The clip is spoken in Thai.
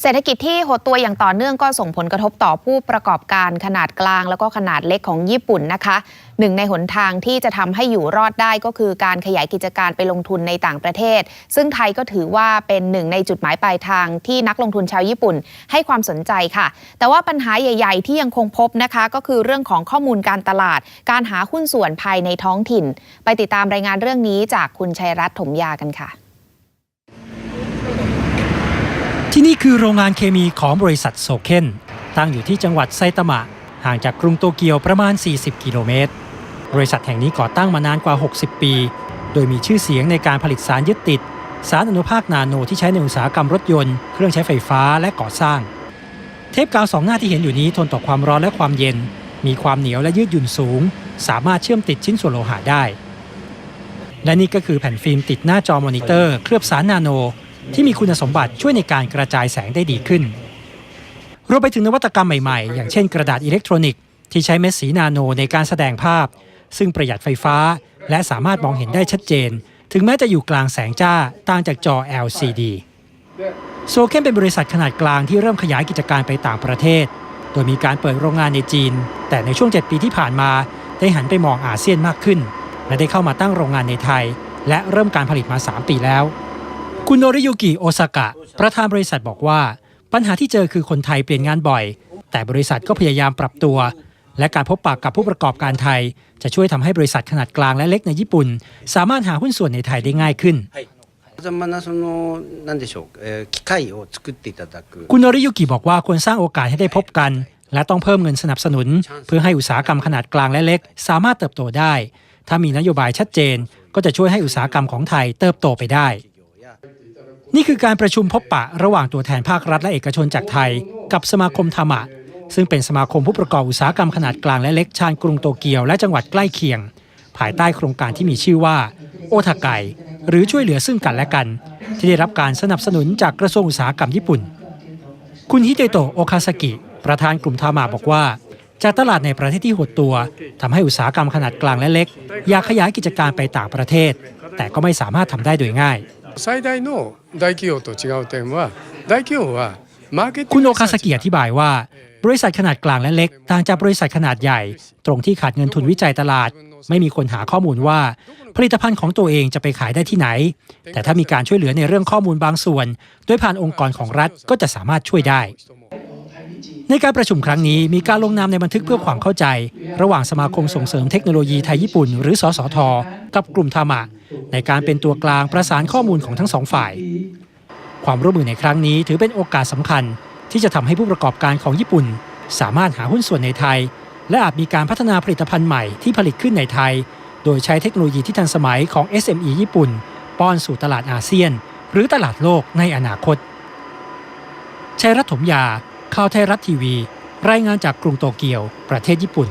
เศรษฐกิจที่หดตัวอย่างต่อเนื่องก็ส่งผลกระทบต่อผู้ประกอบการขนาดกลาง แล้วก็ขนาดเล็กของญี่ปุ่นนะคะหนึ่งในหนทางที่จะทำให้อยู่รอดได้ก็คือการขยายกิจการไปลงทุนในต่างประเทศ ซึ่งไทยก็ถือว่าเป็นหนึ่งในจุดหมายปลายทางที่นักลงทุนชาวญี่ปุ่นให้ความสนใจค่ะ แต่ว่าปัญหาใหญ่ ๆ ที่ยังคงพบนะคะ ก็คือเรื่องของข้อมูลการตลาด การหาหุ้นส่วนภายในท้องถิ่น ไปติดตามรายงานเรื่องนี้จากคุณชัยรัตน์ถมยากันค่ะ ที่ นี่คือโรงงานเคมีของบริษัทโซเคนตั้งอยู่ที่จังหวัดไซตามะ ห่างจากกรุงโตเกียวประมาณ 40 กิโลเมตร บริษัทแห่งนี้ก่อตั้งมานานกว่า 60 ปี โดยมีชื่อเสียงในการผลิตสารยึดติด สารอนุภาคนาโนที่ใช้ในอุตสาหกรรมรถยนต์ เครื่องใช้ไฟฟ้าและก่อสร้าง เทปกาวสองหน้าที่เห็นอยู่นี้ทนต่อความร้อนและความเย็น มีความเหนียวและยืดหยุ่นสูง สามารถเชื่อมติดชิ้นส่วนโลหะได้ และนี่ก็คือแผ่นฟิล์มติดหน้าจอมอนิเตอร์ เคลือบสารนาโน ที่มีคุณสมบัติช่วยในการกระจายแสงได้ดีขึ้น รวมไปถึงนวัตกรรมใหม่ๆ อย่างเช่นกระดาษอิเล็กทรอนิกส์ที่ใช้เม็ดสีนาโนในการแสดงภาพ ซึ่งประหยัดไฟฟ้า และสามารถมองเห็นได้ชัดเจน ถึงแม้จะอยู่กลางแสงจ้าต่างจากจอ LCD โซเคนเป็นบริษัทขนาดกลางที่เริ่มขยายกิจการไปต่างประเทศ โดยมีการเปิดโรงงานในจีน แต่ในช่วง 7 ปีที่ผ่านมาได้หันไปมองอาเซียนมากขึ้น และได้เข้ามาตั้งโรงงานในไทย และเริ่มการผลิตมา 3 ปีแล้ว คุณโนริยุกิโอซากะ ประธานบริษัทบอกว่า ปัญหาที่เจอคือคนไทยเปลี่ยนงานบ่อย แต่บริษัทก็พยายามปรับตัว และการพบปากกับผู้ประกอบการไทย จะช่วยทำให้บริษัทขนาดกลางและเล็กในญี่ปุ่น สามารถหาหุ้นส่วนในไทยได้ง่ายขึ้นคุณโนริยุกิบอกว่าควรสร้างโอกาสให้ได้พบกัน และต้องเพิ่มเงินสนับสนุน เพื่อให้อุตสาหกรรมขนาดกลางและเล็ก สามารถเติบโตได้ ถ้ามีนโยบายชัดเจน ก็จะช่วยให้อุตสาหกรรมของไทยเติบโตไปได้ นี่คือการประชุมพบปะระหว่างตัวแทนภาครัฐและเอกชนจากไทย กับสมาคมธรรมะ ซึ่งเป็นสมาคมผู้ประกอบอุตสาหกรรมขนาดกลางและเล็กชานกรุงโตเกียวและจังหวัดใกล้เคียง ภายใต้โครงการที่มีชื่อว่า โอทาไกหรือช่วยเหลือซึ่งกันและกัน ที่ได้รับการสนับสนุนจากกระทรวงอุตสาหกรรมญี่ปุ่น คุณฮิเตโตะโอคาซากิ ประธานกลุ่มทามาบอกว่าจากตลาดในประเทศที่หดตัวทำให้อุตสาหกรรมขนาดกลางและเล็ก อยากขยายกิจการไปต่างประเทศ แต่ก็ไม่สามารถทำได้โดยง่าย 最大の大企業と違う点は大企業はマーケティング คุณโอคาซากิอธิบายว่า บริษัทขนาดกลางและเล็ก ต่างจากบริษัทขนาดใหญ่ ตรงที่ขาดเงินทุนวิจัยตลาด ไม่มีคนหาข้อมูลว่า ผลิตภัณฑ์ของตัวเองจะไปขายได้ที่ไหน แต่ถ้ามีการช่วยเหลือในเรื่องข้อมูลบางส่วน โดยผ่านองค์กรของรัฐก็จะสามารถช่วยได้ ในการประชุมครั้งนี้มีการลงนามในบันทึกเพื่อความเข้าใจ ระหว่างสมาคมส่งเสริมเทคโนโลยีไทยญี่ปุ่น หรือสสท กับกลุ่มทามะ ในการเป็นตัวกลางประสานข้อมูลของทั้งสองฝ่าย ความร่วมมือในครั้งนี้ถือเป็นโอกาสสำคัญ ที่จะทำให้ผู้ประกอบการของญี่ปุ่น สามารถหาหุ้นส่วนในไทย และอาจมีการพัฒนาผลิตภัณฑ์ใหม่ที่ผลิตขึ้นในไทย โดยใช้เทคโนโลยีที่ทันสมัยของ SME ญี่ปุ่น ป้อนสู่ตลาดอาเซียน หรือตลาดโลกในอนาคตชัยรัตถมยา ข่าวไทยรัฐทีวี รายงานจากกรุงโตเกียว ประเทศญี่ปุ่น